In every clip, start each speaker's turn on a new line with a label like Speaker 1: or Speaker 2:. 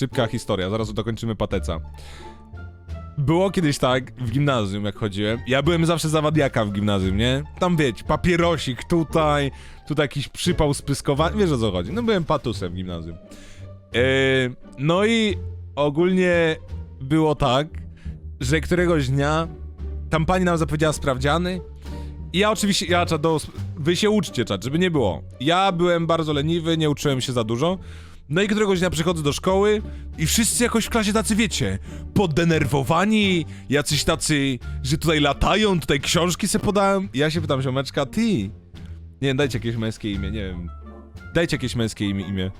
Speaker 1: szybka historia, zaraz dokończymy pateca. Było kiedyś tak w gimnazjum, jak chodziłem. Ja byłem zawsze zawadiaka w gimnazjum, nie? Tam wiecie, papierosik tutaj, tutaj jakiś przypał spyskowany, wiesz o co chodzi. No byłem patusem w gimnazjum. Yy, no i ogólnie było tak, że któregoś dnia tam pani nam zapowiedziała sprawdziany i ja oczywiście, ja czat, do, wy się uczcie czat, żeby nie było. Ja byłem bardzo leniwy, nie uczyłem się za dużo. No i któregoś dnia przychodzę do szkoły i wszyscy jakoś w klasie tacy, wiecie, poddenerwowani, jacyś tacy, że tutaj latają, tutaj książki se podałem. Ja się pytam, ziomeczka, ty, nie wiem, dajcie jakieś męskie imię, nie wiem. Dajcie jakieś męskie imię. imię.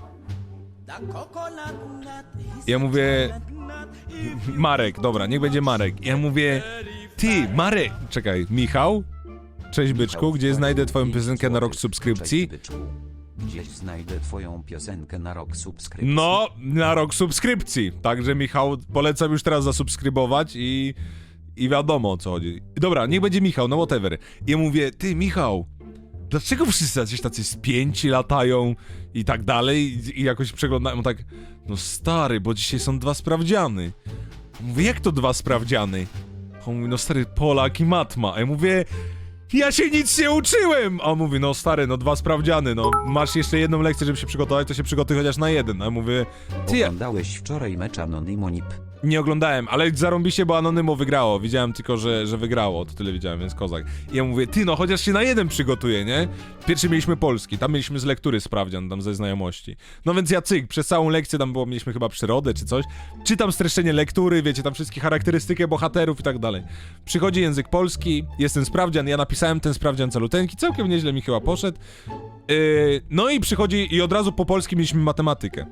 Speaker 1: Ja mówię, Marek, dobra, niech będzie Marek. Ja mówię, ty, Marek, czekaj, Michał? Cześć byczku, gdzie znajdę twoją piosenkę na rok subskrypcji?
Speaker 2: Gdzieś znajdę twoją piosenkę na rok subskrypcji.
Speaker 1: No, na rok subskrypcji. Także Michał, polecam już teraz zasubskrybować i... I wiadomo o co chodzi. Dobra, niech będzie Michał, no whatever. I ja mówię, ty Michał, dlaczego wszyscy jacyś tacy spięci latają i tak dalej i, i jakoś przeglądają tak, no stary, bo dzisiaj są dwa sprawdziany. Mówię, jak to dwa sprawdziany? On mówi, no stary, Polak i matma. A ja mówię, ja się nic nie uczyłem! A on mówi, no stary, no dwa sprawdziany, no masz jeszcze jedną lekcję, żeby się przygotować, to się przygotuj chociaż na jeden. A ja mówię, ty,
Speaker 2: Oglądałeś wczoraj mecz Anonymonip.
Speaker 1: Nie oglądałem, ale zarąbiście, bo Anonymo wygrało. Widziałem tylko, że, że wygrało, to tyle widziałem, więc kozak. I ja mówię, ty no, chociaż się na jeden przygotuję, nie? Pierwszy mieliśmy polski, tam mieliśmy z lektury sprawdzian, tam ze znajomości. No więc ja cyk, przez całą lekcję tam było, mieliśmy chyba przyrodę czy coś. Czytam streszczenie lektury, wiecie, tam wszystkie charakterystyki bohaterów i tak dalej. Przychodzi język polski, jest ten sprawdzian, ja napisałem ten sprawdzian caluteńki, całkiem nieźle mi chyba poszedł. Yy, no i przychodzi, i od razu po polskim mieliśmy matematykę.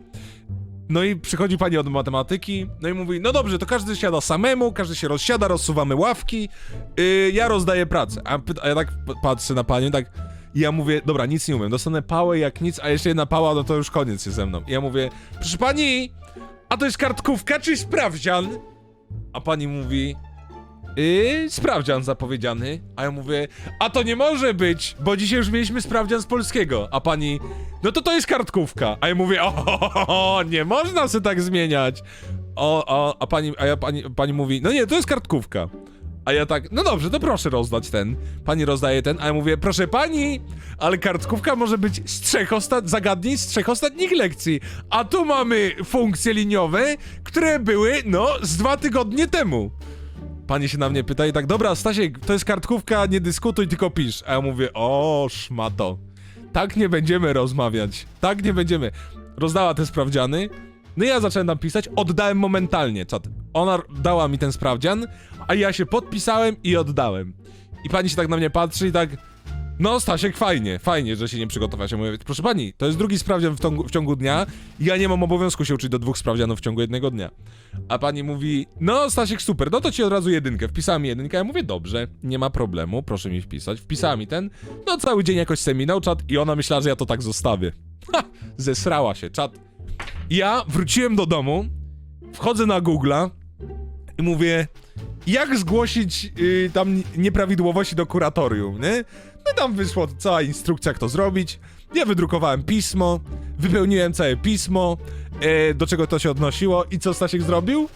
Speaker 1: No i przychodzi pani od matematyki, no i mówi, no dobrze, to każdy siada samemu, każdy się rozsiada, rozsuwamy ławki, yy, ja rozdaję pracę. A, a ja tak patrzę na panią, tak, i ja mówię, dobra, nic nie umiem, dostanę pałę jak nic, a jeszcze jedna pała, no to już koniec jest ze mną. I ja mówię, proszę pani, a to jest kartkówka czy sprawdzian? A pani mówi, Yy, sprawdzian zapowiedziany. A ja mówię, a to nie może być, bo dzisiaj już mieliśmy sprawdzian z polskiego. A pani, no to to jest kartkówka. A ja mówię, o, nie można się tak zmieniać. O, o, a pani, a ja pani, pani mówi, no nie, to jest kartkówka. A ja tak, no dobrze, to proszę rozdać ten. Pani rozdaje ten, a ja mówię, proszę pani, ale kartkówka może być z trzech ostat... zagadnień z trzech ostatnich lekcji. A tu mamy funkcje liniowe, które były, no, z dwa tygodnie temu. Pani się na mnie pyta i tak, dobra, Stasiek, to jest kartkówka, nie dyskutuj, tylko pisz. A ja mówię, o, szmato. Tak nie będziemy rozmawiać. Tak nie będziemy. Rozdała te sprawdziany. No i ja zacząłem tam pisać, oddałem momentalnie, czat. Ona dała mi ten sprawdzian, a ja się podpisałem i oddałem. I pani się tak na mnie patrzy i tak, no Stasiek, fajnie, fajnie, że się nie przygotowałeś. Ja mówię, proszę pani, to jest drugi sprawdzian w ciągu, w ciągu dnia i ja nie mam obowiązku się uczyć do dwóch sprawdzianów w ciągu jednego dnia. A pani mówi, no Stasiek, super, no to ci od razu jedynkę. Wpisała mi jedynkę, ja mówię, dobrze, nie ma problemu, proszę mi wpisać. Wpisała mi ten, no cały dzień jakoś seminał czat i ona myślała, że ja to tak zostawię. Ha, zesrała się, czat. Ja wróciłem do domu, wchodzę na Google'a i mówię, jak zgłosić y, tam nieprawidłowości do kuratorium, nie? Tam wyszła cała instrukcja, jak to zrobić. Ja wydrukowałem pismo, wypełniłem całe pismo, e, do czego to się odnosiło i co Stasiek zrobił?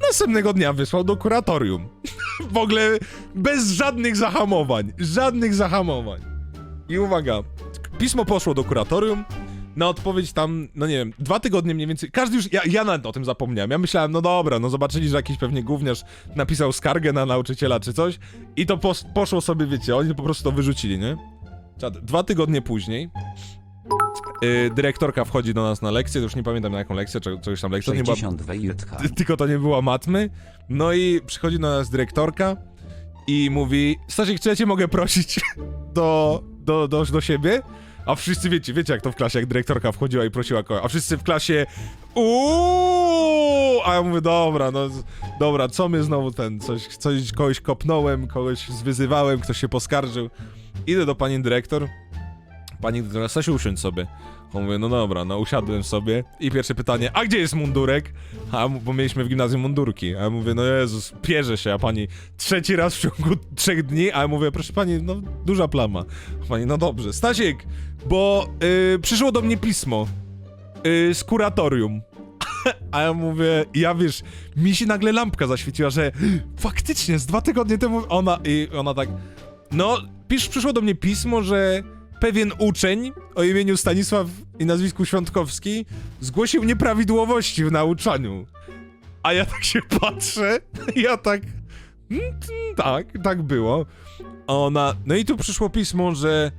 Speaker 1: Następnego dnia wysłał do kuratorium. w ogóle bez żadnych zahamowań, żadnych zahamowań. I uwaga, pismo poszło do kuratorium, na odpowiedź tam, no nie wiem, dwa tygodnie mniej więcej, każdy już, ja, ja nawet o tym zapomniałem, ja myślałem, no dobra, no zobaczyli, że jakiś pewnie gówniarz napisał skargę na nauczyciela czy coś i to pos, poszło sobie, wiecie, oni po prostu to wyrzucili, nie? Czad, dwa tygodnie później yy, dyrektorka wchodzi do nas na lekcję, to już nie pamiętam na jaką lekcję, czy czegoś tam lekcja, to nie była
Speaker 2: 60 WJH.
Speaker 1: ty- tylko to nie była matmy. No i przychodzi do nas dyrektorka i mówi, Stasiek, czy ja cię mogę prosić do, do, do, do siebie? A wszyscy wiecie, wiecie jak to w klasie, jak dyrektorka wchodziła i prosiła kogoś, a wszyscy w klasie Uuuu! A ja mówię, dobra, no dobra, co my znowu ten, coś, coś kogoś kopnąłem, kogoś zwyzywałem, ktoś się poskarżył. Idę do pani dyrektor, pani dyrektor, Stasiu, usiądź sobie. On mówi, no dobra, no usiadłem sobie i pierwsze pytanie, a gdzie jest mundurek? A, bo mieliśmy w gimnazjum mundurki. A ja mówię, no Jezus, pierze się, a pani trzeci raz w ciągu trzech dni, a ja mówię, proszę pani, no duża plama. A pani, no dobrze. Stasiek, bo y, przyszło do mnie pismo y, z kuratorium. A ja mówię, ja wiesz, mi się nagle lampka zaświeciła, że faktycznie z dwa tygodnie temu ona i ona tak, no, pisz, przyszło do mnie pismo, że pewien uczeń o imieniu Stanisław i nazwisku Świątkowski zgłosił nieprawidłowości w nauczaniu. A ja tak się patrzę, ja tak, mm, mm, tak, tak było. A ona, no i tu przyszło pismo, że,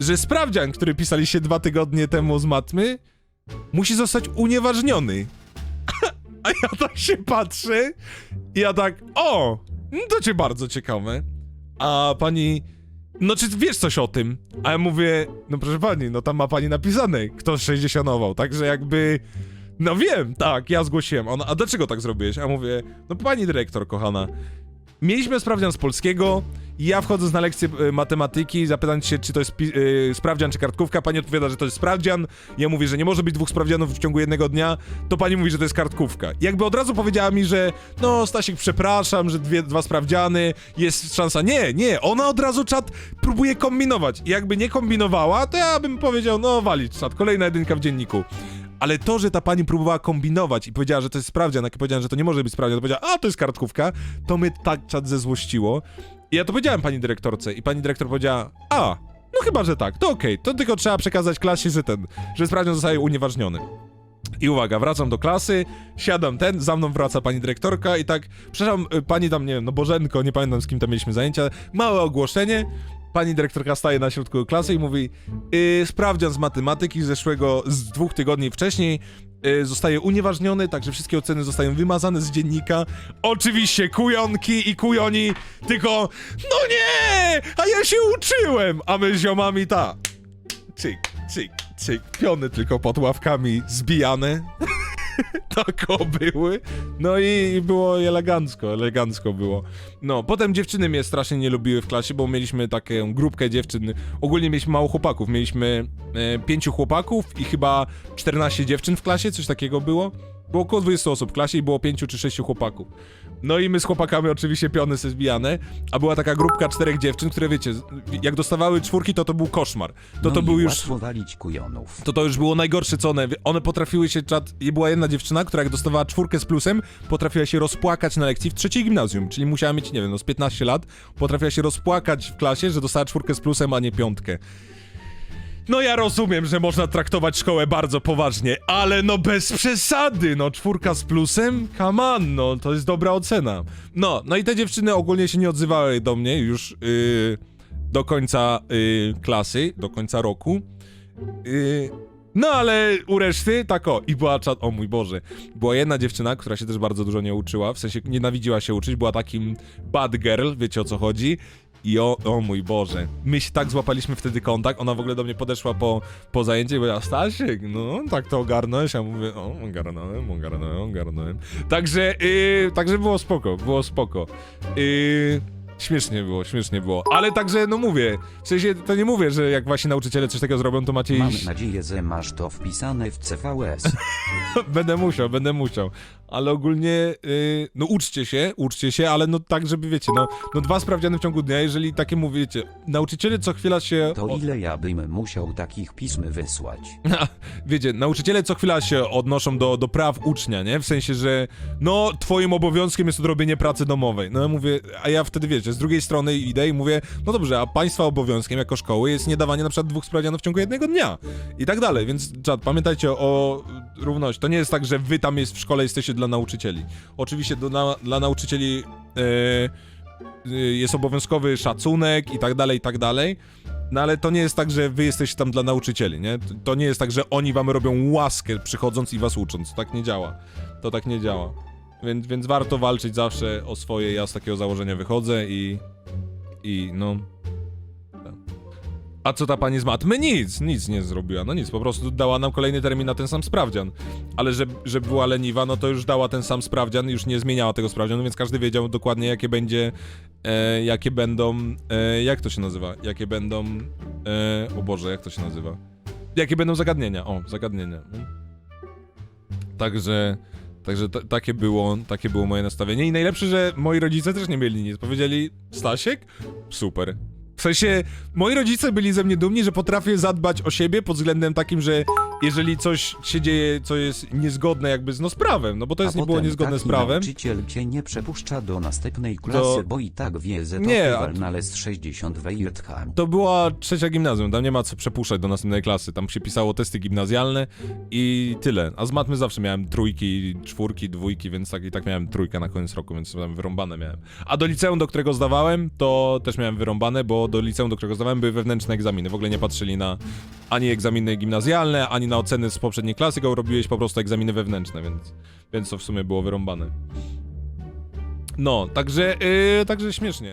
Speaker 1: że sprawdzian, który pisaliście dwa tygodnie temu z matmy, musi zostać unieważniony. A ja tak się patrzę i ja tak, o, to cię bardzo ciekawe. A pani, no czy wiesz coś o tym? A ja mówię, no proszę pani, no tam ma pani napisane, kto sześćdziesiątował, także jakby, no wiem, tak, ja zgłosiłem. Ona, a dlaczego tak zrobiłeś? A mówię, no pani dyrektor, kochana, mieliśmy sprawdzian z polskiego, i ja wchodząc na lekcję y, matematyki, zapytam się, czy to jest pi- y, sprawdzian, czy kartkówka, pani odpowiada, że to jest sprawdzian, ja mówię, że nie może być dwóch sprawdzianów w ciągu jednego dnia, to pani mówi, że to jest kartkówka. I jakby od razu powiedziała mi, że no Stasiek, przepraszam, że dwie, dwa sprawdziany, jest szansa. Nie, nie, ona od razu czat próbuje kombinować. I jakby nie kombinowała, to ja bym powiedział, no walić czat, kolejna jedynka w dzienniku. Ale to, że ta pani próbowała kombinować i powiedziała, że to jest sprawdzian, jak ja powiedziałem, że to nie może być sprawdzian, to powiedziała, a to jest kartkówka, to mnie tak czat zezłościło. I ja to powiedziałem pani dyrektorce i pani dyrektor powiedziała, a, no chyba, że tak, to okej, to tylko trzeba przekazać klasie, że ten, że sprawdzian zostaje unieważniony. I uwaga, wracam do klasy, siadam ten, za mną wraca pani dyrektorka i tak, przepraszam, y, pani tam, nie wiem, no Bożenko, nie pamiętam z kim tam mieliśmy zajęcia, małe ogłoszenie, pani dyrektorka staje na środku klasy i mówi, yy, sprawdzian z matematyki z zeszłego, z dwóch tygodni wcześniej, y, zostaje unieważniony, także wszystkie oceny zostają wymazane z dziennika. Oczywiście kujonki i kujoni, tylko no nie, a ja się uczyłem, a my z ziomami ta. Cyk, cyk, cyk, piony tylko pod ławkami zbijane. tak o były. No i, i było elegancko, elegancko było. No, potem dziewczyny mnie strasznie nie lubiły w klasie, bo mieliśmy taką grupkę dziewczyn. Ogólnie mieliśmy mało chłopaków. Mieliśmy e, pięciu chłopaków i chyba 14 dziewczyn w klasie, coś takiego było. Było około 20 osób w klasie i było 5 czy 6 chłopaków. No i my z chłopakami oczywiście piony se zbijane, a była taka grupka czterech dziewczyn, które wiecie, jak dostawały czwórki, to to był koszmar. To
Speaker 2: no
Speaker 1: to
Speaker 2: i
Speaker 1: był już
Speaker 2: łatwo walić kujonów.
Speaker 1: to to już było najgorsze, co one... One potrafiły się, czat... I była jedna dziewczyna, która jak dostawała czwórkę z plusem, potrafiła się rozpłakać na lekcji w trzeciej gimnazjum, czyli musiała mieć, nie wiem, no z 15 lat, potrafiła się rozpłakać w klasie, że dostała czwórkę z plusem, a nie piątkę. No ja rozumiem, że można traktować szkołę bardzo poważnie, ale no bez przesady, no czwórka z plusem? Come on, no to jest dobra ocena. No, no i te dziewczyny ogólnie się nie odzywały do mnie już yy, do końca yy, klasy, do końca roku. Yy, no ale u reszty, tak o, i była czat, o mój Boże, była jedna dziewczyna, która się też bardzo dużo nie uczyła, w sensie nienawidziła się uczyć, była takim bad girl, wiecie o co chodzi. I o, o mój Boże, my się tak złapaliśmy wtedy kontakt, ona w ogóle do mnie podeszła po, po zajęciu i powiedziała, Stasiek, no tak to ogarnąłeś, a mówię, o, ogarnąłem, ogarnąłem, ogarnąłem. Także, yy, także było spoko, było spoko. Yy, Śmiesznie było, śmiesznie było. Ale także, no mówię, w sensie to nie mówię, że jak wasi nauczyciele coś takiego zrobią, to macie
Speaker 2: Mam
Speaker 1: iść.
Speaker 2: nadzieję, że masz to wpisane w CVS.
Speaker 1: będę musiał, będę musiał. Ale ogólnie, yy, no uczcie się, uczcie się, ale no tak, żeby wiecie, no, no dwa sprawdziany w ciągu dnia, jeżeli takie mówicie, nauczyciele co chwila się...
Speaker 2: To ile ja bym musiał takich pism wysłać?
Speaker 1: Wiecie, nauczyciele co chwila się odnoszą do, do praw ucznia, nie? W sensie, że no, twoim obowiązkiem jest odrobienie pracy domowej. No ja mówię, a ja wtedy wiecie, z drugiej strony idę i mówię, no dobrze, a państwa obowiązkiem jako szkoły jest nie dawanie na przykład dwóch sprawdzianów w ciągu jednego dnia. I tak dalej, więc czat, pamiętajcie o równości. To nie jest tak, że wy tam jest w szkole jesteście dla nauczycieli. Oczywiście do, na, dla nauczycieli e, y, jest obowiązkowy szacunek i tak dalej, i tak dalej. No ale to nie jest tak, że wy jesteście tam dla nauczycieli, nie? To nie jest tak, że oni wam robią łaskę przychodząc i was ucząc. Tak nie działa. To tak nie działa. Więc, więc warto walczyć zawsze o swoje. Ja z takiego założenia wychodzę i... I no... A co ta pani z matmy? Nic, nic nie zrobiła, no nic, po prostu dała nam kolejny termin na ten sam sprawdzian. Ale że, że była leniwa, no to już dała ten sam sprawdzian, już nie zmieniała tego sprawdzianu, więc każdy wiedział dokładnie jakie będzie, e, jakie będą, e, jak to się nazywa, jakie będą, e, o Boże, jak to się nazywa? Jakie będą zagadnienia, o, zagadnienia. Mm. Także, także ta, takie było, takie było moje nastawienie i najlepsze, że moi rodzice też nie mieli nic, powiedzieli, Stasiek? Super. W sensie, moi rodzice byli ze mnie dumni, że potrafię zadbać o siebie pod względem takim, że jeżeli coś się dzieje, co jest niezgodne jakby z no, z prawem, no bo to jest nie było niezgodne z prawem.
Speaker 2: nauczyciel cię nie przepuszcza do następnej klasy,
Speaker 1: To-
Speaker 2: bo i tak wie, że
Speaker 1: Nie,
Speaker 2: to walnales 60 wejrtham.
Speaker 1: To była trzecia gimnazjum, tam nie ma co przepuszczać do następnej klasy. Tam się pisało testy gimnazjalne i tyle. A z matmy zawsze miałem trójki, czwórki, dwójki, więc tak i tak miałem trójkę na koniec roku, więc tam wyrąbane miałem. A do liceum, do którego zdawałem, to też miałem wyrąbane, bo do liceum, do którego zdawałem, były wewnętrzne egzaminy. W ogóle nie patrzyli na ani egzaminy gimnazjalne, ani na oceny z poprzedniej klasy, tylko robiłeś po prostu egzaminy wewnętrzne, więc, więc to w sumie było wyrąbane. No, także, yy, także śmiesznie.